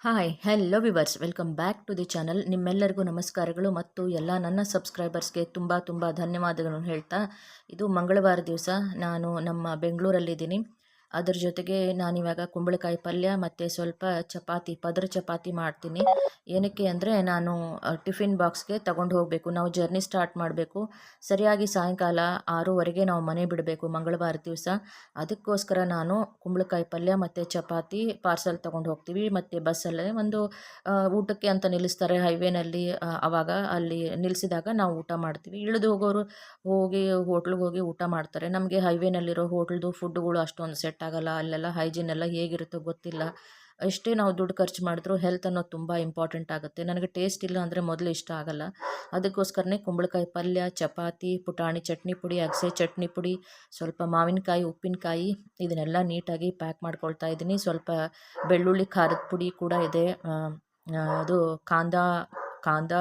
Hi hello viewers welcome back to the channel ನಿಮ್ಮೆಲ್ಲರಿಗೂ ನಮಸ್ಕಾರಗಳು ಮತ್ತು ಎಲ್ಲ ನನ್ನ ಸಬ್ಸ್ಕ್ರೈಬರ್ಸ್ಗೆ ತುಂಬ ತುಂಬ ಧನ್ಯವಾದಗಳನ್ನು ಹೇಳ್ತಾ, ಇದು ಮಂಗಳವಾರ ದಿವಸ. ನಾನು ನಮ್ಮ ಬೆಂಗಳೂರಲ್ಲಿದ್ದೀನಿ. ಅದ್ರ ಜೊತೆಗೆ ನಾನಿವಾಗ ಕುಂಬಳಕಾಯಿ ಪಲ್ಯ ಮತ್ತು ಸ್ವಲ್ಪ ಚಪಾತಿ, ಪದರ ಚಪಾತಿ ಮಾಡ್ತೀನಿ. ಏನಕ್ಕೆ ಅಂದರೆ ನಾನು ಟಿಫಿನ್ ಬಾಕ್ಸ್ಗೆ ತಗೊಂಡು ಹೋಗಬೇಕು. ನಾವು ಜರ್ನಿ ಸ್ಟಾರ್ಟ್ ಮಾಡಬೇಕು. ಸರಿಯಾಗಿ ಸಾಯಂಕಾಲ ಆರೂವರೆಗೆ ನಾವು ಮನೆ ಬಿಡಬೇಕು ಮಂಗಳವಾರ ದಿವಸ. ಅದಕ್ಕೋಸ್ಕರ ನಾನು ಕುಂಬಳಕಾಯಿ ಪಲ್ಯ ಮತ್ತು ಚಪಾತಿ ಪಾರ್ಸಲ್ ತೊಗೊಂಡು ಹೋಗ್ತೀವಿ. ಮತ್ತು ಬಸ್ಸಲ್ಲೇ ಒಂದು ಊಟಕ್ಕೆ ಅಂತ ನಿಲ್ಲಿಸ್ತಾರೆ ಹೈವೇನಲ್ಲಿ ಆವಾಗ ಅಲ್ಲಿ ನಿಲ್ಲಿಸಿದಾಗ ನಾವು ಊಟ ಮಾಡ್ತೀವಿ. ಇಳಿದು ಹೋಗೋರು ಹೋಗಿ, ಹೋಟ್ಲಿಗೆ ಹೋಗಿ ಊಟ ಮಾಡ್ತಾರೆ. ನಮಗೆ ಹೈವೇನಲ್ಲಿರೋ ಹೋಟ್ಲ್ದು ಫುಡ್ಗಳು ಅಷ್ಟೊಂದು ಸೆಟ್ ಆಗಲ್ಲ, ಅಲ್ಲೆಲ್ಲ ಹೈಜೀನ್ ಎಲ್ಲ ಹೇಗಿರುತ್ತೋ ಗೊತ್ತಿಲ್ಲ. ಎಷ್ಟೇ ನಾವು ದುಡ್ಡು ಖರ್ಚು ಮಾಡಿದ್ರೂ ಹೆಲ್ತ್ ಅನ್ನೋದು ತುಂಬ ಇಂಪಾರ್ಟೆಂಟ್ ಆಗುತ್ತೆ. ನನಗೆ ಟೇಸ್ಟ್ ಇಲ್ಲ ಅಂದರೆ ಮೊದಲು ಇಷ್ಟ ಆಗಲ್ಲ. ಅದಕ್ಕೋಸ್ಕರನೇ ಕುಂಬಳಕಾಯಿ ಪಲ್ಯ, ಚಪಾತಿ, ಪುಟಾಣಿ ಚಟ್ನಿ ಪುಡಿ, ಅಗಸೆ ಚಟ್ನಿ ಪುಡಿ, ಸ್ವಲ್ಪ ಮಾವಿನಕಾಯಿ, ಉಪ್ಪಿನಕಾಯಿ ಇದನ್ನೆಲ್ಲ ನೀಟಾಗಿ ಪ್ಯಾಕ್ ಮಾಡ್ಕೊಳ್ತಾ ಇದ್ದೀನಿ. ಸ್ವಲ್ಪ ಬೆಳ್ಳುಳ್ಳಿ ಖಾರದ ಪುಡಿ ಕೂಡ ಇದೆ. ಅದು ಕಾಂದ ಕಾಂದ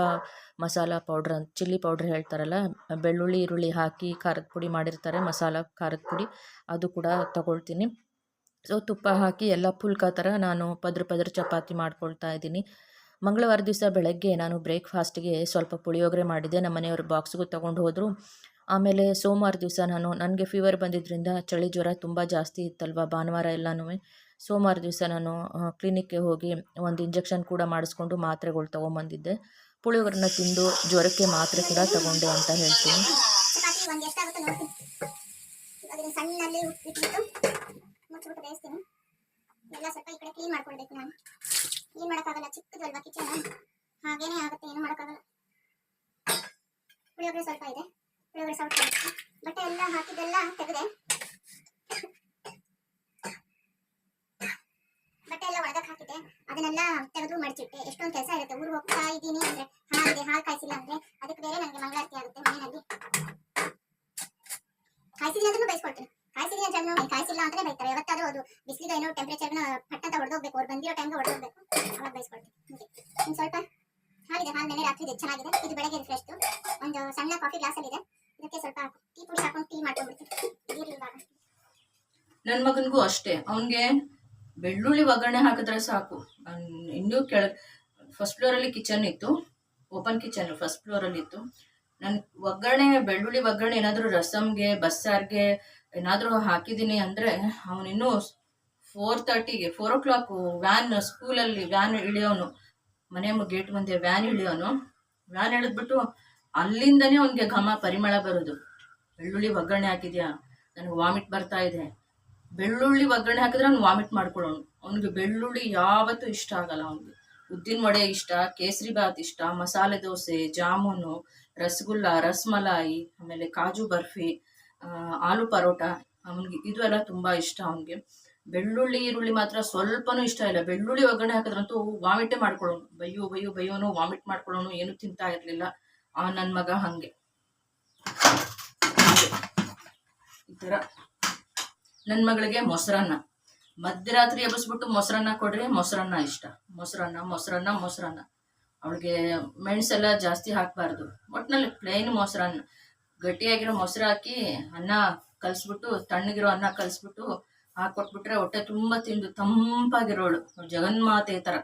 ಮಸಾಲ ಪೌಡ್ರ್ ಅಂತ ಚಿಲ್ಲಿ ಪೌಡ್ರ್ ಹೇಳ್ತಾರಲ್ಲ, ಬೆಳ್ಳುಳ್ಳಿ, ಈರುಳ್ಳಿ ಹಾಕಿ ಖಾರದ ಪುಡಿ ಮಾಡಿರ್ತಾರೆ, ಮಸಾಲ, ಖಾರದ ಪುಡಿ. ಅದು ಕೂಡ ತಗೊಳ್ತೀನಿ. ಸೊ ತುಪ್ಪ ಹಾಕಿ ಎಲ್ಲ ಪುಲ್ಕ ಥರ ನಾನು ಪದ್ರ ಪದ್ರ ಚಪಾತಿ ಮಾಡ್ಕೊಳ್ತಾ ಇದ್ದೀನಿ. ಮಂಗಳವಾರ ದಿವಸ ಬೆಳಗ್ಗೆ ನಾನು ಬ್ರೇಕ್ಫಾಸ್ಟ್ಗೆ ಸ್ವಲ್ಪ ಪುಳಿಯೋಗರೆ ಮಾಡಿದೆ. ನಮ್ಮ ಮನೆಯವರು ಬಾಕ್ಸ್ಗೂ ತೊಗೊಂಡು ಹೋದರು. ಆಮೇಲೆ ಸೋಮವಾರ ದಿವಸ ನಾನು, ನನಗೆ ಫೀವರ್ ಬಂದಿದ್ದರಿಂದ ಚಳಿ ಜ್ವರ ತುಂಬ ಜಾಸ್ತಿ ಇತ್ತಲ್ವ, ಭಾನುವಾರ ಎಲ್ಲನೂ ಸೋಮವಾರ ದಿವಸ ನಾನು ಕ್ಲಿನಿಕ್ಗೆ ಹೋಗಿ ಒಂದು ಇಂಜೆಕ್ಷನ್ ಕೂಡ ಮಾಡಿಸ್ಕೊಂಡು ಮಾತ್ರೆಗಳು ತೊಗೊಂಬಂದಿದ್ದೆ. ಪುಳಿಯೋಗರನ್ನ ತಿಂದು ಜ್ವರಕ್ಕೆ ಮಾತ್ರೆ ಕೂಡ ತಗೊಂಡೆ ಅಂತ ಹೇಳ್ತೀನಿ. ಎಲ್ಲ ಸ್ವಲ್ಪ ಈ ಕಡೆ ಕ್ಲೀನ್ ಮಾಡ್ಕೊಳ್ಬೇಕು ನಾನು. ಏನು ಮಾಡೋಕ್ಕಾಗಲ್ಲ, ಚಿಕ್ಕದಲ್ವಾ ಕಿಚನ್ ಹಾಗೇನೆ ಆಗುತ್ತೆ, ಏನು ಮಾಡೋಕ್ಕಾಗಲ್ಲ. ಪುಳಿಯೋಗರೆ ಸ್ವಲ್ಪ ಇದೆ. ಪುಳಿಯೋಗರೆ ಸ್ವಲ್ಪ ಬಟ್ಟೆ ಎಲ್ಲ ಹಾಕಿದ್ದೆಲ್ಲ ತೆಗೆದೆ ಬಟ್ಟೆ ಎಲ್ಲ ಒಳಗಕ್ಕೆ ಹಾಕಿದ್ದೆ ಅದನ್ನೆಲ್ಲ ತೆಗೆದು ಮಡಚಿಟ್ಟೆ. ಎಷ್ಟೊಂದು ಕೆಲಸ ಇರುತ್ತೆ. ಊರಿಗೆ ಹೋಗ್ತಾ ಇದ್ದೀನಿ ಅಂದ್ರೆ ಹಾಲಿದೆ ಹಾಲು ಕಾಯಿಸಿಲ್ಲ ಅಂದ್ರೆ ಅದಕ್ಕೆ ಬೇರೆ ನನಗೆ ಮಂಗಳಾರತಿ ಆಗುತ್ತೆ ಮನೆಯಲ್ಲಿ. ಕಾಯಿಸಿದೀನಿ ಅಂದ್ರೂ ಬೈಸ್ಕೊಳ್ತೀನಿ. ಕಾಯಿಸಿದೀನಿ ಅಂತ ಹೇಳಿ ಕಾಯಿಸಿಲ್ಲ ಅಂತಾನೆ ಬೈತಾರೆ. ಯಾವತ್ತಾದ್ರೂ ಅದು ಬಿಸಿಲಿಗೆ ಏನೋ ಟೆಂಪರೇಚರ್ನ ಪಟ್ಟಂತ ಹೊಡೆದೋಗ್ಬೇಕು. ಅವ್ರು ಬಂದಿರೋ ಟೈಮ್ಗೆ ಹೊಡೆದೋಗ್ಬೇಕು. ಅವಾಗ ಬೈಸ್ಕೊಳ್ತೀನಿ. ಒಂದು ಸ್ವಲ್ಪ ಹಾಲಿದೆ. ಹಾಲು ನೆನೆ ರಾತ್ರಿ ಇದೆ. ಚೆನ್ನಾಗಿದೆ. ಇದು ಬೆಳಗ್ಗೆ ಫ್ರೆಶ್ ಒಂದು ಸಣ್ಣ ಕಾಫಿ ಗ್ಲಾಸಲ್ಲಿ ಇದೆ. ಇದಕ್ಕೆ ಸ್ವಲ್ಪ ಟೀ ಪುಡಿ ಹಾಕೊಂಡು ಟೀ ಮಾಡ್ಕೊಂಡ್ಬಿಡ್ತೀನಿ. ನನ್ನ ಮಗನಿಗೂ ಅಷ್ಟೇ. ಅವನಿಗೆ ಬೆಳ್ಳುಳ್ಳಿ ಒಗ್ಗರಣೆ ಹಾಕಿದ್ರೆ ಸಾಕು. ಇನ್ನೂ ಕೆಳ ಫಸ್ಟ್ ಫ್ಲೋರಲ್ಲಿ ಕಿಚನ್ ಇತ್ತು ಓಪನ್ ಕಿಚನ್ ಫಸ್ಟ್ ಫ್ಲೋರಲ್ಲಿ ಇತ್ತು. ನಾನು ಒಗ್ಗರಣೆ, ಬೆಳ್ಳುಳ್ಳಿ ಒಗ್ಗರಣೆ ಏನಾದರೂ ರಸಮ್ಗೆ ಬಸ್ಸಾರ್ಗೆ ಏನಾದರೂ ಹಾಕಿದ್ದೀನಿ ಅಂದರೆ ಅವನಿನ್ನೂ ಫೋರ್ ತರ್ಟಿಗೆ ಫೋರ್ ಓ ಕ್ಲಾಕ್ ವ್ಯಾನ್ ಸ್ಕೂಲಲ್ಲಿ ವ್ಯಾನ್ ಇಳಿಯೋನು. ಮನೆ ಗೇಟ್ ಮುಂದೆ ವ್ಯಾನ್ ಇಳಿಯೋನು. ವ್ಯಾನ್ ಇಳಿದ್ಬಿಟ್ಟು ಅಲ್ಲಿಂದನೇ ಅವನಿಗೆ ಘಮ, ಪರಿಮಳ ಬರೋದು. ಬೆಳ್ಳುಳ್ಳಿ ಒಗ್ಗರಣೆ ಹಾಕಿದ್ಯಾ? ನನಗೆ ವಾಮಿಟ್ ಬರ್ತಾ ಇದೆ. ಬೆಳ್ಳುಳ್ಳಿ ಒಗ್ಗರಣೆ ಹಾಕಿದ್ರೆ ಅವ್ನು ವಾಮಿಟ್ ಮಾಡ್ಕೊಳ್ಳೋನು ಅವ್ನಿಗೆ ಬೆಳ್ಳುಳ್ಳಿ ಯಾವತ್ತೂ ಇಷ್ಟ ಆಗಲ್ಲ ಅವನಿಗೆ. ಉದ್ದಿನ ವಡೆ ಇಷ್ಟ, ಕೇಸರಿ ಬಾತ್ ಇಷ್ಟ, ಮಸಾಲೆ ದೋಸೆ, ಜಾಮೂನು, ರಸಗುಲ್ಲ, ರಸ್ಮಲಾಯಿ, ಆಮೇಲೆ ಕಾಜು ಬರ್ಫಿ ಆಲೂ ಪರೋಟ, ಅವನಿಗೆ ಇದು ಎಲ್ಲ ತುಂಬ ಇಷ್ಟ ಅವನಿಗೆ. ಬೆಳ್ಳುಳ್ಳಿ, ಈರುಳ್ಳಿ ಮಾತ್ರ ಸ್ವಲ್ಪನೂ ಇಷ್ಟ ಇಲ್ಲ. ಬೆಳ್ಳುಳ್ಳಿ ಒಗ್ಗರಣೆ ಹಾಕಿದ್ರಂತೂ ವಾಮಿಟೇ ಮಾಡ್ಕೊಳ್ಳೋನು ಬಯ್ಯೋ ಬಯ್ಯೋ, ಬಯ್ಯೋನು ವಾಮಿಟ್ ಮಾಡ್ಕೊಳ್ಳೋನು ಏನು ತಿಂತಾ ಇರಲಿಲ್ಲ. ಆ ನನ್ನ ಮಗ ಹಾಗೆ. ಈ ಥರ ನನ್ನ ಮಗಳಿಗೆ ಮೊಸರನ್ನ. ಮಧ್ಯರಾತ್ರಿ ಎಬ್ಬಿಸ್ಬಿಟ್ಟು ಮೊಸರನ್ನ ಕೊಡ್ರಿ, ಮೊಸರನ್ನ ಇಷ್ಟ. ಮೊಸರನ್ನ ಮೊಸರನ್ನ ಮೊಸರನ್ನ. ಅವಳಿಗೆ ಮೆಣಸೆಲ್ಲ ಜಾಸ್ತಿ ಹಾಕಬಾರ್ದು. ಒಟ್ಟಿನಲ್ಲಿ ಪ್ಲೇನ್ ಮೊಸರನ್ನ. ಗಟ್ಟಿಯಾಗಿರೋ ಮೊಸರು ಹಾಕಿ ಅನ್ನ ಕಲಿಸ್ಬಿಟ್ಟು, ತಣ್ಣಗಿರೋ ಅನ್ನ ಕಲಿಸ್ಬಿಟ್ಟು ಹಾಕೊಟ್ಬಿಟ್ರೆ ಹೊಟ್ಟೆ ತುಂಬ ತಿಂದು ತಂಪಾಗಿರೋಳು. ಜಗನ್ಮಾತೆ ಥರ.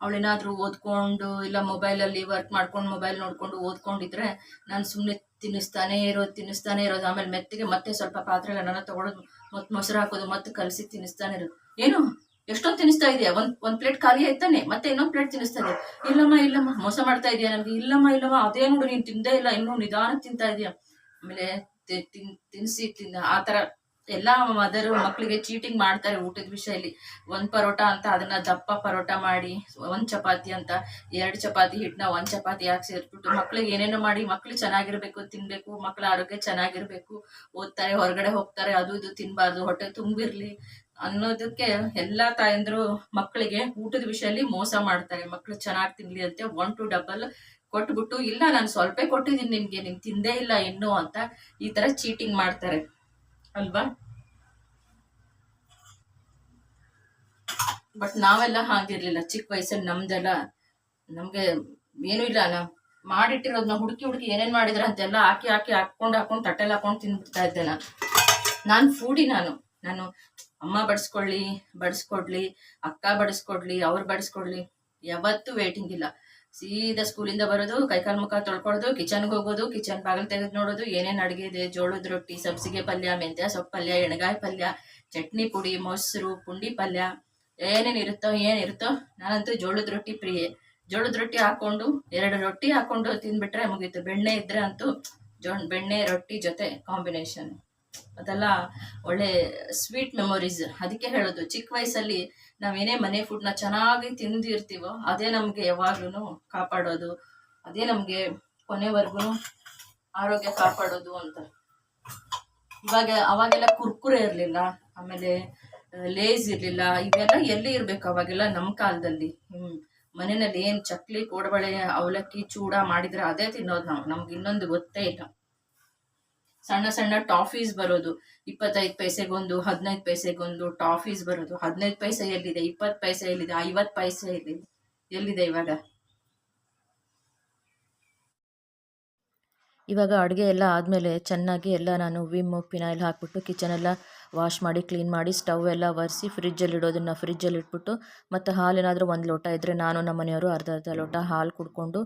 ಅವಳೇನಾದ್ರೂ ಓದ್ಕೊಂಡು, ಇಲ್ಲ ಮೊಬೈಲಲ್ಲಿ ವರ್ಕ್ ಮಾಡ್ಕೊಂಡು ಮೊಬೈಲ್ ನೋಡ್ಕೊಂಡು ಓದ್ಕೊಂಡಿದ್ರೆ ನಾನು ಸುಮ್ಮನೆ ತಿನ್ನಿಸ್ತಾನೇ ಇರೋದು ತಿನ್ನಿಸ್ತಾನೆ ಇರೋದು. ಆಮೇಲೆ ಮೆತ್ತಿಗೆ ಮತ್ತೆ ಸ್ವಲ್ಪ ಪಾತ್ರೆಗಳನ್ನ ತಗೊಳೋದು. ಮತ್ತೆ ಮೊಸರು ಹಾಕೋದು ಮತ್ತೆ ಕಲಸಿ ತಿನ್ನಿಸ್ತಾನೆ ಇರೋದು. ಏನು? ಎಷ್ಟೊಂದು ತಿನ್ನಿಸ್ತಾ ಇದೆಯಾ? ಒಂದ್ ಒಂದ್ ಪ್ಲೇಟ್ ಖಾಲಿ ಆಯ್ತಾನೆ? ಮತ್ತೆ ಇನ್ನೊಂದು ಪ್ಲೇಟ್ ತಿನ್ನಿಸ್ತಾ ಇದೆಯಾ? ಇಲ್ಲಮ್ಮ ಇಲ್ಲಮ್ಮ, ಮೋಸ ಮಾಡ್ತಾ ಇದೆಯಾ ನಮ್ಗೆ ಇಲ್ಲಮ್ಮ ಇಲ್ಲಮ್ಮ, ಅದೇ ನೋಡು, ನೀನು ತಿಂದೇ ಇಲ್ಲ, ಇನ್ನೂ ನಿಧಾನ ತಿಂತಾ ಇದೆಯಾ? ಆಮೇಲೆ ತಿನ್ ತಿನ್ನಿಸಿ ತಿನ್ನ. ಆ ಎಲ್ಲ ಮದರ್ ಮಕ್ಕಳಿಗೆ ಚೀಟಿಂಗ್ ಮಾಡ್ತಾರೆ ಊಟದ ವಿಷಯದಲ್ಲಿ ಒಂದ್ ಪರೋಟ ಅಂತ ಅದನ್ನ ದಪ್ಪ ಪರೋಟ ಮಾಡಿ, ಒಂದ್ ಚಪಾತಿ ಅಂತ ಎರಡು ಚಪಾತಿ ಹಿಟ್ಟನ್ನ ಒಂದ್ ಚಪಾತಿ ಹಾಕಿ ಸೇರ್ಬಿಟ್ಟು ಮಕ್ಳಿಗೆ ಏನೇನೋ ಮಾಡಿ, ಮಕ್ಳು ಚೆನ್ನಾಗಿರ್ಬೇಕು, ತಿನ್ಬೇಕು, ಮಕ್ಳ ಆರೋಗ್ಯ ಚೆನ್ನಾಗಿರ್ಬೇಕು, ಓದ್ತಾರೆ, ಹೊರಗಡೆ ಹೋಗ್ತಾರೆ, ಅದು ಇದು ತಿನ್ಬಾರ್ದು, ಹೊಟ್ಟೆ ತುಂಬಿರ್ಲಿ ಅನ್ನೋದಕ್ಕೆ ಎಲ್ಲಾ ತಾಯಂದ್ರು ಮಕ್ಕಳಿಗೆ ಊಟದ ವಿಷಯದಲ್ಲಿ ಮೋಸ ಮಾಡ್ತಾರೆ. ಮಕ್ಳು ಚೆನ್ನಾಗಿ ತಿನ್ಲಿ ಅಂತ ಒನ್ ಟು ಡಬಲ್ ಕೊಟ್ಬಿಟ್ಟು, ಇಲ್ಲ ನಾನು ಸ್ವಲ್ಪ ಕೊಟ್ಟಿದ್ದೀನಿ ನಿನ್ಗೆ, ನೀನ್ ತಿಂದೇ ಇಲ್ಲ, ಇನ್ನು ಅಂತ ಈ ತರ ಚೀಟಿಂಗ್ ಮಾಡ್ತಾರೆ. ಅಲ್ವಾ? ಬಟ್ ನಾವೆಲ್ಲ ಹಾಗಿರ್ಲಿಲ್ಲ. ಚಿಕ್ಕ ವಯಸ್ಸಲ್ಲಿ ನಮ್ದೆಲ್ಲ, ನಮ್ಗೆ ಏನು ಇಲ್ಲ ನಾವು ಮಾಡಿಟ್ಟಿರೋದನ್ನ ಹುಡುಕಿ ಹುಡುಕಿ ಏನೇನ್ ಮಾಡಿದ್ರ ಅಂತೆಲ್ಲ ಹಾಕಿ ಹಾಕಿ ಹಾಕೊಂಡು ಹಾಕೊಂಡು ತಟ್ಟೆಲ್ಲ ಹಾಕೊಂಡು ತಿನ್ಬಿಡ್ತಾ ಇದ್ದೆ ನಾನು. ನಾನು ಫೂಡಿ ನಾನು. ನಾನು ಅಮ್ಮ ಬಡಿಸ್ಕೊಳ್ಳಿ, ಬಡಿಸ್ಕೊಡ್ಲಿ, ಅಕ್ಕ ಬಡಿಸ್ಕೊಡ್ಲಿ, ಅವ್ರು ಬಡಿಸ್ಕೊಡ್ಲಿ. ಯಾವತ್ತೂ ವೇಟಿಂಗ್ ಇಲ್ಲ. ಸೀದಾ ಸ್ಕೂಲಿಂದ ಬರೋದು, ಕೈಕಾಲು ಮುಖ ತೊಳ್ಕೊಳ್ಳೋದು ಕಿಚನ್ಗೆ ಹೋಗೋದು ಕಿಚನ್ ಬಾಗಿಲು ತೆಗೆದು ನೋಡೋದು, ಏನೇನು ಅಡುಗೆ ಇದೆ, ಜೋಳದ ರೊಟ್ಟಿ, ಸಬ್ಸಿಗೆ ಪಲ್ಯ, ಮೆಂತ್ಯ ಸೊಪ್ಪು ಪಲ್ಯ, ಎಣ್ಗಾಯಿ ಪಲ್ಯ, ಚಟ್ನಿ ಪುಡಿ, ಮೊಸರು, ಪುಂಡಿ ಪಲ್ಯ, ಏನೇನು ಇರುತ್ತೋ ಏನಿರುತ್ತೋ ನಾನಂತೂ ಜೋಳದ ರೊಟ್ಟಿ ಪ್ರಿಯೆ. ಜೋಳದ ರೊಟ್ಟಿ ಹಾಕೊಂಡು ಎರಡು ರೊಟ್ಟಿ ಹಾಕೊಂಡು ತಿಂದ್ಬಿಟ್ರೆ ಮುಗೀತು. ಬೆಣ್ಣೆ ಇದ್ರೆ ಅಂತೂ ಜೋ, ಬೆಣ್ಣೆ, ರೊಟ್ಟಿ ಜೊತೆ ಕಾಂಬಿನೇಷನ್ ಅದೆಲ್ಲ ಒಳ್ಳೆ ಸ್ವೀಟ್ ಮೆಮೊರೀಸ್ ಅದಕ್ಕೆ ಹೇಳೋದು, ಚಿಕ್ಕ ವಯಸ್ಸಲ್ಲಿ ನಾವೇನೇ ಮನೆ ಫುಡ್ನ ಚೆನ್ನಾಗಿ ತಿಂದಿರ್ತೀವೋ, ಅದೇ ನಮಗೆ ಯಾವಾಗ್ಲೂ ಕಾಪಾಡೋದು. ಅದೇ ನಮಗೆ ಕೊನೆವರೆಗೂ ಆರೋಗ್ಯ ಕಾಪಾಡೋದು ಅಂತ. ಇವಾಗ, ಅವಾಗೆಲ್ಲ ಕುರ್ಕುರೆ ಇರಲಿಲ್ಲ, ಆಮೇಲೆ ಲೇಸ್ ಇರಲಿಲ್ಲ, ಇವೆಲ್ಲ ಎಲ್ಲಿ ಇರಬೇಕು ಅವಾಗೆಲ್ಲ ನಮ್ಮ ಕಾಲದಲ್ಲಿ. ಹ್ಮ್. ಮನೆಯಲ್ಲಿ ಏನು ಚಕ್ಲಿ, ಕೋಡಬಳೆ, ಅವಲಕ್ಕಿ, ಚೂಡ ಮಾಡಿದ್ರೆ ಅದೇ ತಿನ್ನೋದು ನಾವು. ನಮ್ಗೆ ಇನ್ನೊಂದು ಗೊತ್ತೇ ಇಲ್ಲ. ಸಣ್ಣ ಸಣ್ಣ ಟಾಫೀಸ್ ಬರೋದು. ಇಪ್ಪತ್ತೈದು ಪೈಸೆಗೊಂದು, ಹದಿನೈದು ಪೈಸೆಗೊಂದು ಟಾಫೀಸ್ ಬರೋದು. ಹದಿನೈದು ಪೈಸೆ ಎಲ್ಲಿದೆ? ಇಪ್ಪತ್ತು ಪೈಸೆ ಎಲ್ಲಿದೆ? ಐವತ್ತು ಪೈಸೆ ಎಲ್ಲಿದೆ? ಎಲ್ಲಿದೆ ಇವಾಗ? ಇವಾಗ ಅಡುಗೆ ಎಲ್ಲ ಆದಮೇಲೆ ಚೆನ್ನಾಗಿ ಎಲ್ಲ ನಾನು ವಿಮ್ಮು, ಪಿನಾಯ್ಲ್ ಹಾಕ್ಬಿಟ್ಟು ಕಿಚನೆಲ್ಲ ವಾಶ್ ಮಾಡಿ, ಕ್ಲೀನ್ ಮಾಡಿ, ಸ್ಟವ್ ಎಲ್ಲ ಒರೆಸಿ ಫ್ರಿಜ್ಜಲ್ಲಿ ಇಡೋದನ್ನು ಫ್ರಿಜ್ಜಲ್ಲಿ ಇಟ್ಬಿಟ್ಟು ಮತ್ತು ಹಾಲೇನಾದರೂ ಒಂದು ಲೋಟ ಇದ್ದರೆ ನಾನು ನಮ್ಮ ಮನೆಯವರು ಅರ್ಧ ಅರ್ಧ ಲೋಟ ಹಾಲು ಕುಡ್ಕೊಂಡು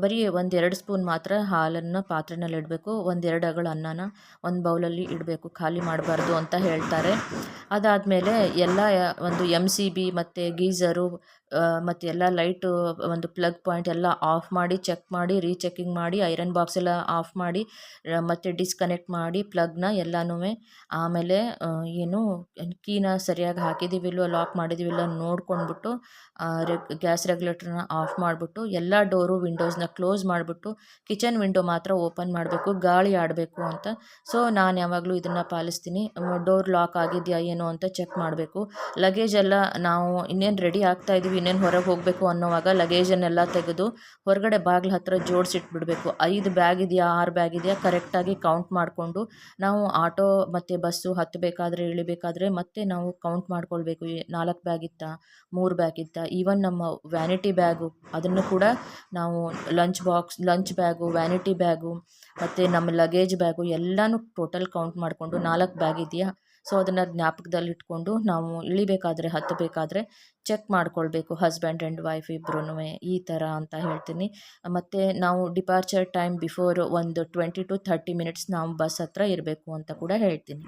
ಬರೀ ಒಂದೆರಡು ಸ್ಪೂನ್ ಮಾತ್ರ ಹಾಲನ್ನು ಪಾತ್ರೆನಲ್ಲಿ ಇಡಬೇಕು. ಒಂದೆರಡು ಅಗಳ ಅನ್ನನ ಒಂದು ಬೌಲಲ್ಲಿ ಇಡಬೇಕು. ಖಾಲಿ ಮಾಡಬಾರ್ದು ಅಂತ ಹೇಳ್ತಾರೆ. ಅದಾದಮೇಲೆ ಎಲ್ಲ ಒಂದು ಎಂ ಸಿ ಬಿ ಮತ್ತು ಗೀಝರು ಮತ್ತು ಎಲ್ಲ ಲೈಟು, ಒಂದು ಪ್ಲಗ್ ಪಾಯಿಂಟ್ ಎಲ್ಲ ಆಫ್ ಮಾಡಿ, ಚೆಕ್ ಮಾಡಿ ರೀಚೆಕಿಂಗ್ ಮಾಡಿ, ಐರನ್ ಬಾಕ್ಸ್ ಎಲ್ಲ ಆಫ್ ಮಾಡಿ ಮತ್ತು ಡಿಸ್ಕನೆಕ್ಟ್ ಮಾಡಿ, ಪ್ಲಗ್ನ ಎಲ್ಲನೂ ಆಮೇಲೆ ಏನು, ಕೀನ ಸರಿಯಾಗಿ ಹಾಕಿದ್ದೀವಿಲ್ಲ ಲಾಕ್ ಮಾಡಿದ್ದೀವಿಲ್ಲ ನೋಡ್ಕೊಂಡ್ಬಿಟ್ಟು ರೆಗ್ ಗ್ಯಾಸ್ ರೆಗ್ಯುಲೇಟರ್ನ ಆಫ್ ಮಾಡಿಬಿಟ್ಟು, ಎಲ್ಲ ಡೋರು, ವಿಂಡೋಸ್ನ ಕ್ಲೋಸ್ ಮಾಡಿಬಿಟ್ಟು, ಕಿಚನ್ ವಿಂಡೋ ಮಾತ್ರ ಓಪನ್ ಮಾಡಬೇಕು, ಗಾಳಿ ಆಡಬೇಕು ಅಂತ. ಸೊ, ನಾನು ಯಾವಾಗಲೂ ಇದನ್ನು ಪಾಲಿಸ್ತೀನಿ. ಡೋರ್ ಲಾಕ್ ಆಗಿದೆಯಾ, ಏನೋ ಅಂತ ಚೆಕ್ ಮಾಡಬೇಕು. ಲಗೇಜ್ ಎಲ್ಲ ನಾವು ಇನ್ನೇನು ರೆಡಿ ಆಗ್ತಾ ಇದ್ದೀವಿ ಇನ್ನೇನು ಹೊರಗೆ ಹೋಗಬೇಕು ಅನ್ನೋವಾಗ ಲಗೇಜನ್ನೆಲ್ಲ ತೆಗೆದು ಹೊರಗಡೆ ಬಾಗಿಲು ಹತ್ರ ಜೋಡಿಸಿಟ್ಬಿಡಬೇಕು. ಐದು ಬ್ಯಾಗ್ ಇದೆಯಾ, ಆರು ಬ್ಯಾಗ್ ಇದೆಯಾ ಕರೆಕ್ಟಾಗಿ ಕೌಂಟ್ ಮಾಡಿಕೊಂಡು ನಾವು ಆಟೋ ಮತ್ತು ಬಸ್ಸು ಹತ್ತಬೇಕಾದ್ರೆ ಇಳಿಬೇಕಾದ್ರೆ ಮತ್ತೆ ನಾವು ಕೌಂಟ್ ಮಾಡ್ಕೊಳ್ಬೇಕು. ನಾಲ್ಕು ಬ್ಯಾಗ್ ಇತ್ತಾ, ಮೂರು ಬ್ಯಾಗ್ ಇತ್ತಾ ಈವನ್ ನಮ್ಮ ವ್ಯಾನಿಟಿ ಬ್ಯಾಗು ಅದನ್ನು ಕೂಡ ನಾವು lunch box lunch bag vanity bag ಮತ್ತು ನಮ್ಮ ಲಗೇಜ್ ಬ್ಯಾಗು ಎಲ್ಲನೂ ಟೋಟಲ್ ಕೌಂಟ್ ಮಾಡಿಕೊಂಡು ನಾಲ್ಕು ಬ್ಯಾಗ್ ಇದೆಯಾ? ಸೊ ಅದನ್ನು ಜ್ಞಾಪಕದಲ್ಲಿಟ್ಕೊಂಡು ನಾವು ಇಳಿಬೇಕಾದ್ರೆ ಹತ್ತಬೇಕಾದ್ರೆ ಚೆಕ್ ಮಾಡ್ಕೊಳ್ಬೇಕು. ಹಸ್ಬೆಂಡ್ ಆ್ಯಂಡ್ ವೈಫ್ ಇಬ್ಬರೂ ಈ ಥರ ಅಂತ ಹೇಳ್ತೀನಿ. ಮತ್ತು ನಾವು ಡಿಪಾರ್ಚರ್ ಟೈಮ್ ಬಿಫೋರ್ ಒಂದು ಟ್ವೆಂಟಿ ಟು ಥರ್ಟಿ ಮಿನಿಟ್ಸ್ ನಾವು ಬಸ್ ಹತ್ರ ಇರಬೇಕು ಅಂತ ಕೂಡ ಹೇಳ್ತೀನಿ.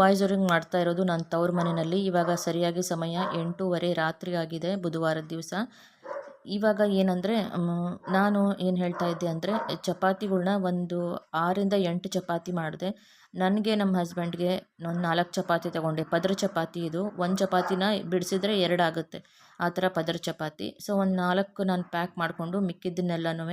ವಾಯ್ಸ್ ಮಾಡ್ತಾ ಇರೋದು ನನ್ನ ತವ್ರ ಮನೆಯಲ್ಲಿ. ಇವಾಗ ಸರಿಯಾಗಿ ಸಮಯ ಎಂಟೂವರೆ ರಾತ್ರಿ ಆಗಿದೆ ಬುಧವಾರದ ದಿವಸ. ಇವಾಗ ಏನಂದರೆ ನಾನು ಏನು ಹೇಳ್ತಾ ಇದ್ದೆ ಅಂದರೆ, ಚಪಾತಿಗಳ್ನ ಒಂದು ಆರಿಂದ ಎಂಟು ಚಪಾತಿ ಮಾಡಿದೆ. ನನಗೆ ನಮ್ಮ ಹಸ್ಬೆಂಡ್ಗೆ ಒಂದು ನಾಲ್ಕು ಚಪಾತಿ ತಗೊಂಡೆ. ಪದ್ರ ಚಪಾತಿ ಇದು. ಒಂದು ಚಪಾತಿನ ಬಿಡಿಸಿದ್ರೆ ಎರಡು ಆಗುತ್ತೆ. ಆ ಥರ ಪದರ್ ಚಪಾತಿ. ಸೊ, ಒಂದು ನಾಲ್ಕು ನಾನು ಪ್ಯಾಕ್ ಮಾಡಿಕೊಂಡು ಮಿಕ್ಕಿದ್ದನ್ನೆಲ್ಲನೂ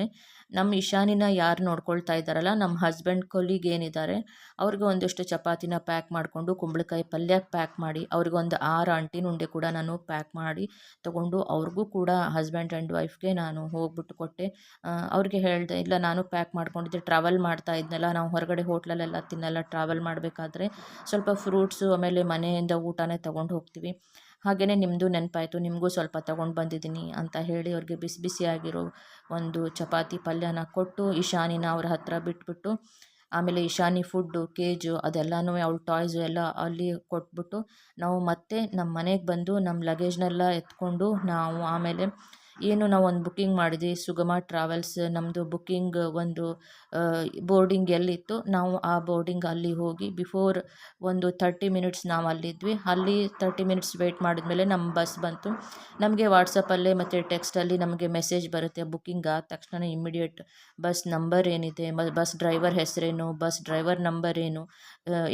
ನಮ್ಮ ಇಶಾನಿನ ಯಾರು ನೋಡ್ಕೊಳ್ತಾ ಇದ್ದಾರಲ್ಲ ನಮ್ಮ ಹಸ್ಬೆಂಡ್ ಕೊಲಿಗೆ ಏನಿದ್ದಾರೆ ಅವ್ರಿಗೆ ಒಂದಿಷ್ಟು ಚಪಾತಿನ ಪ್ಯಾಕ್ ಮಾಡಿಕೊಂಡು ಕುಂಬಳಕಾಯಿ ಪಲ್ಯ ಪ್ಯಾಕ್ ಮಾಡಿ ಅವ್ರಿಗೊಂದು ಆರು ಅಂಟಿನ ಉಂಡೆ ಕೂಡ ನಾನು ಪ್ಯಾಕ್ ಮಾಡಿ ತೊಗೊಂಡು ಅವ್ರಿಗೂ ಕೂಡ ಹಸ್ಬೆಂಡ್ ಆ್ಯಂಡ್ ವೈಫ್ಗೆ ನಾನು ಹೋಗ್ಬಿಟ್ಟು ಕೊಟ್ಟೆ. ಅವ್ರಿಗೆ ಹೇಳಿದೆ, ಇಲ್ಲ, ನಾನು ಪ್ಯಾಕ್ ಮಾಡ್ಕೊಂಡಿದ್ದೆ ಟ್ರಾವೆಲ್ ಮಾಡ್ತಾ ಇದ್ನಲ್ಲ, ನಾವು ಹೊರಗಡೆ ಹೋಟ್ಲಲ್ಲೆಲ್ಲ ತಿನ್ನಲ್ಲ ಟ್ರಾವೆಲ್ ಮಾಡಬೇಕಾದ್ರೆ ಸ್ವಲ್ಪ ಫ್ರೂಟ್ಸು ಆಮೇಲೆ ಮನೆಯಿಂದ ಊಟನೇ ತೊಗೊಂಡು ಹೋಗ್ತೀವಿ. ಹಾಗೆಯೇ ನಿಮ್ಮದು ನೆನಪಾಯಿತು, ನಿಮಗೂ ಸ್ವಲ್ಪ ತಗೊಂಡು ಬಂದಿದ್ದೀನಿ ಅಂತ ಹೇಳಿ ಅವ್ರಿಗೆ ಬಿಸಿ ಬಿಸಿಯಾಗಿರೋ ಒಂದು ಚಪಾತಿ ಪಲ್ಯನ ಕೊಟ್ಟು ಇಶಾನಿನ ಅವ್ರ ಹತ್ರ ಬಿಟ್ಬಿಟ್ಟು, ಆಮೇಲೆ ಇಶಾನಿ ಫುಡ್ಡು ಕೇಜು ಅದೆಲ್ಲನೂ ಅವಳು ಟಾಯ್ಸು ಎಲ್ಲ ಅಲ್ಲಿ ಕೊಟ್ಬಿಟ್ಟು, ನಾವು ಮತ್ತೆ ನಮ್ಮ ಮನೆಗೆ ಬಂದು ನಮ್ಮ ಲಗೇಜ್ನೆಲ್ಲ ಎತ್ಕೊಂಡು ನಾವು ಆಮೇಲೆ ಏನು ನಾವು ಒಂದು ಬುಕ್ಕಿಂಗ್ ಮಾಡಿದ್ವಿ, ಸುಗಮ ಟ್ರಾವೆಲ್ಸ್ ನಮ್ಮದು ಬುಕ್ಕಿಂಗ್ ಒಂದು ಬೋರ್ಡಿಂಗ್ ಎಲ್ಲಿತ್ತು ನಾವು ಆ ಬೋರ್ಡಿಂಗ್ ಅಲ್ಲಿ ಹೋಗಿ ಬಿಫೋರ್ ಒಂದು ತರ್ಟಿ ಮಿನಿಟ್ಸ್ ನಾವು ಅಲ್ಲಿದ್ವಿ. ಅಲ್ಲಿ ತರ್ಟಿ ಮಿನಿಟ್ಸ್ ವೇಟ್ ಮಾಡಿದ್ಮೇಲೆ ನಮ್ಮ ಬಸ್ ಬಂತು. ನಮಗೆ ವಾಟ್ಸಪ್ಪಲ್ಲೇ ಮತ್ತು ಟೆಕ್ಸ್ಟಲ್ಲಿ ನಮಗೆ ಮೆಸೇಜ್ ಬರುತ್ತೆ, ಬುಕ್ಕಿಂಗ್ ಆದ ತಕ್ಷಣ ಇಮ್ಮಿಡಿಯೇಟ್ ಬಸ್ ನಂಬರ್ ಏನಿದೆ ಬಸ್ ಡ್ರೈವರ್ ಹೆಸರೇನು, ಬಸ್ ಡ್ರೈವರ್ ನಂಬರ್ ಏನು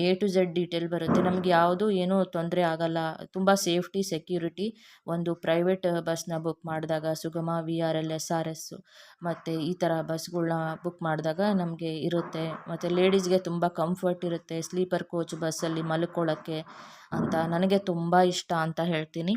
ಎ ಟು ಝೆಡ್ ಡೀಟೇಲ್ ಬರುತ್ತೆ. ನಮಗೆ ಯಾವುದು ಏನೂ ತೊಂದರೆ ಆಗಲ್ಲ. ತುಂಬ ಸೇಫ್ಟಿ ಸೆಕ್ಯೂರಿಟಿ ಒಂದು ಪ್ರೈವೇಟ್ ಬಸ್ನ ಬುಕ್ ಮಾಡಿದಾಗ Sugama V R L S R S ಮತ್ತು ಈ ಥರ ಬಸ್ಗಳ್ನ ಬುಕ್ ಮಾಡಿದಾಗ ನಮಗೆ ಇರುತ್ತೆ. ಮತ್ತು ಲೇಡೀಸ್ಗೆ ತುಂಬ ಕಂಫರ್ಟ್ ಇರುತ್ತೆ. ಸ್ಲೀಪರ್ ಕೋಚ್ ಬಸ್ಸಲ್ಲಿ ಮಲ್ಕೊಳ್ಳೋಕ್ಕೆ ಅಂತ. ನನಗೆ ತುಂಬ ಇಷ್ಟ ಅಂತ ಹೇಳ್ತೀನಿ.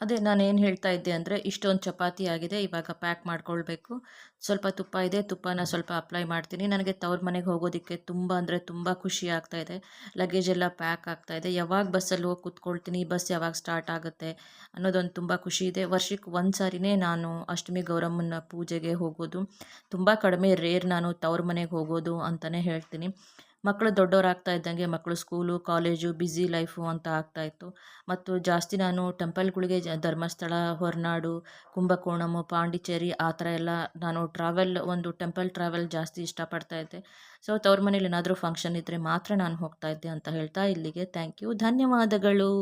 ಅದೇ ನಾನು ಏನು ಹೇಳ್ತಾ ಇದ್ದೆ ಅಂದರೆ ಇಷ್ಟೊಂದು ಚಪಾತಿ ಆಗಿದೆ, ಇವಾಗ ಪ್ಯಾಕ್ ಮಾಡ್ಕೊಳ್ಬೇಕು. ಸ್ವಲ್ಪ ತುಪ್ಪ ಇದೆ, ತುಪ್ಪನ ಸ್ವಲ್ಪ ಅಪ್ಲೈ ಮಾಡ್ತೀನಿ. ನನಗೆ ತವ್ರ ಮನೆಗೆ ಹೋಗೋದಕ್ಕೆ ತುಂಬ ಅಂದರೆ ತುಂಬ ಖುಷಿ ಆಗ್ತಾ ಇದೆ. ಲಗೇಜ್ ಎಲ್ಲ ಪ್ಯಾಕ್ ಆಗ್ತಾ ಇದೆ. ಯಾವಾಗ ಬಸ್ಸಲ್ಲಿ ಹೋಗಿ ಕೂತ್ಕೊಳ್ತೀನಿ ಬಸ್ ಯಾವಾಗ ಸ್ಟಾರ್ಟ್ ಆಗುತ್ತೆ ಅನ್ನೋದೊಂದು ತುಂಬ ಖುಷಿ ಇದೆ. ವರ್ಷಕ್ಕೆ ಒಂದು ಸಾರಿನೇ ನಾನು ಅಷ್ಟಮಿ ಗೌರಮ್ಮನ ಪೂಜೆಗೆ ಹೋಗೋದು. ತುಂಬ ಕಡಿಮೆ ರೇರ್ ನಾನು ತವ್ರ ಮನೆಗೆ ಹೋಗೋದು ಅಂತಲೇ ಹೇಳ್ತೀನಿ. ಮಕ್ಕಳು ದೊಡ್ಡವರಾಗ್ತಾ ಇದ್ದಂಗೆ ಮಕ್ಕಳು ಸ್ಕೂಲು, ಕಾಲೇಜು, ಬ್ಯುಸಿ ಲೈಫು ಅಂತ ಆಗ್ತಾಯಿತ್ತು ಮತ್ತು ಜಾಸ್ತಿ ನಾನು ಟೆಂಪಲ್ಗಳಿಗೆ ಜ, ಧರ್ಮಸ್ಥಳ, ಹೊರನಾಡು ಕುಂಭಕೋಣಮ್ ಪಾಂಡಿಚೇರಿ ಆ ಥರ ಎಲ್ಲ ನಾನು ಟ್ರಾವೆಲ್, ಒಂದು ಟೆಂಪಲ್ ಟ್ರಾವೆಲ್ ಜಾಸ್ತಿ ಇಷ್ಟಪಡ್ತಾ ಇದ್ದೆ. ಸೊ, ತವ್ರ ಮನೇಲಿ ಏನಾದರೂ ಫಂಕ್ಷನ್ ಇದ್ದರೆ ಮಾತ್ರ ನಾನು ಹೋಗ್ತಾ ಇದ್ದೆ ಅಂತ ಹೇಳ್ತಾ ಇಲ್ಲಿಗೆ. Thank you. ಧನ್ಯವಾದಗಳು.